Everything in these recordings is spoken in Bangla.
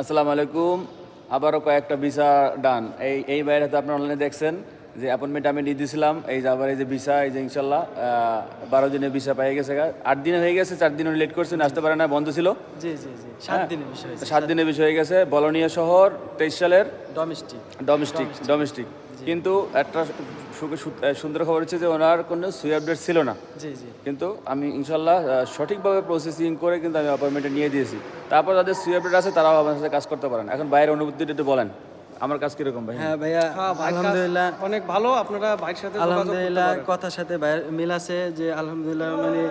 আসসালামু আলাইকুম। আবারও কয়েকটা ভিসা ডান। এই এই বাইরে তো আপনারা অনলাইনে দেখছেন। যে অ্যাপয়েন্টমেন্ট আমি নিয়ে দিয়েছিলাম এই যে আবার এই যে ভিসা এই যে ইনশাল্লাহ বারো দিনের ভিসা পেয়ে গেছে। আট দিনে হয়ে গেছে চার দিনও লেট করছেন আসতে পারে না বন্ধ ছিল। জি জি জি সাত দিনের বিষয় সাত দিনের বিষয় হয়ে গেছে বলনিয়া শহর তেইশ সালের ডোমেস্টিক ডোমেস্টিক ডোমেস্টিক কিন্তু একটা সুন্দর খবর হচ্ছে যে ওনার কোনো সুই আপডেট ছিল না। কিন্তু আমি ইনশাল্লাহ সঠিকভাবে প্রসেসিং করে কিন্তু আমি অ্যাপয়েন্টমেন্টে নিয়ে দিয়েছি। তারপর যাদের সুই আপডেট আছে তারাও আমার সাথে কাজ করতে পারেন। এখন বাইরের অনুভূতিটা একটু বলেন। আমার কাজ কীরকম ভাই? হ্যাঁ ভাইয়া আলহামদুলিল্লাহ। অনেক ভালো আপনারা ভাইয়ের সাথে আলহামদুলিল্লাহ কথার সাথে ভাইয়ের মিল আছে যে আলহামদুলিল্লাহ মানে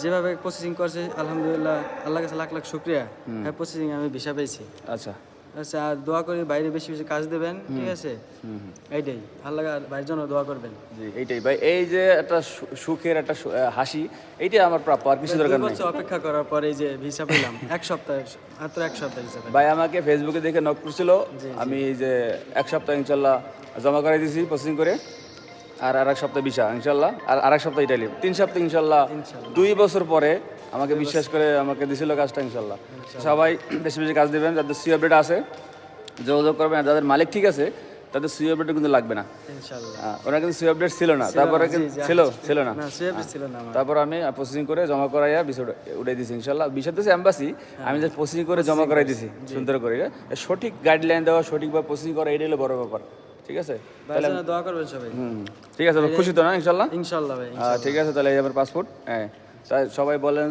যেভাবে প্রসেসিং করছে আলহামদুলিল্লাহ আল্লাহ কাছে লাখ লাখ শুক্রিয়া। হ্যাঁ প্রসেসিং আমি ভিসা পেয়েছি। আচ্ছা। আচ্ছা আর দোয়া করি বাইরে বেশি বেশি কাজ দেবেন ঠিক আছে? এইটাই আল্লাহ ভাইয়ের জন্য দোয়া করবেন। জি এইটাই। ভাই এই যে একটা সুখের একটা হাসি এইটাই আমার প্রাপ্য আর কিছু দরকার নেই। অপেক্ষা করার পরে এই যে ভিসা পেলাম এক সপ্তাহ মাত্র এক সপ্তাহ ভিসা ভাই আমাকে ফেসবুকে দেখে নক করছিল আমি এই যে এক সপ্তাহ ইনশাল্লাহ জমা করে দিয়েছি প্রসেসিং করে। আর আর এক সপ্তাহ ভিসা ইনশাল্লাহ। আর আর এক সপ্তাহ ইটালি। তিন সপ্তাহ ইনশাল্লাহ। দুই বছর পরে আমাকে বিশ্বাস করে আমাকে দিছিল কাজটা ইনশাল্লাহ। সবাই বেশি বেশি কাজ দেবেন যাদের সি আপডেট আছে যোগাযোগ করবেন আর যাদের মালিক ঠিক আছে তাদের সি আপডেট কিন্তু লাগবে না। ওনার কিন্তু সি আপডেট ছিল না তারপরে ছিল ছিল না। তারপর আমি প্রসেসিং করে জমা করাইয়া বিষয় উঠাই দিছি ইনশাল্লাহ। বিষয় দিয়েছি এম্বাসি আমি যে প্রসেসিং করে জমা করাই দিছি সুন্দর করে। সঠিক গাইডলাইন দেওয়া সঠিকভাবে প্রসেসিং করা এটাই হলো বড় ব্যাপার। ঠিক আছে? তাহলে দোয়া করবেন সবাই। ঠিক আছে খুশি তো না ইনশাল্লাহ? ইনশাল্লাহ ভাই ঠিক আছে তাহলে এই আমার পাসপোর্ট হ্যাঁ। সবাই বলেন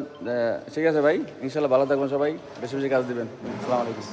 ঠিক আছে ভাই ইনশাল্লাহ ভালো থাকবেন সবাই বেশি বেশি কাজ দিবেন। আসসালামু আলাইকুম।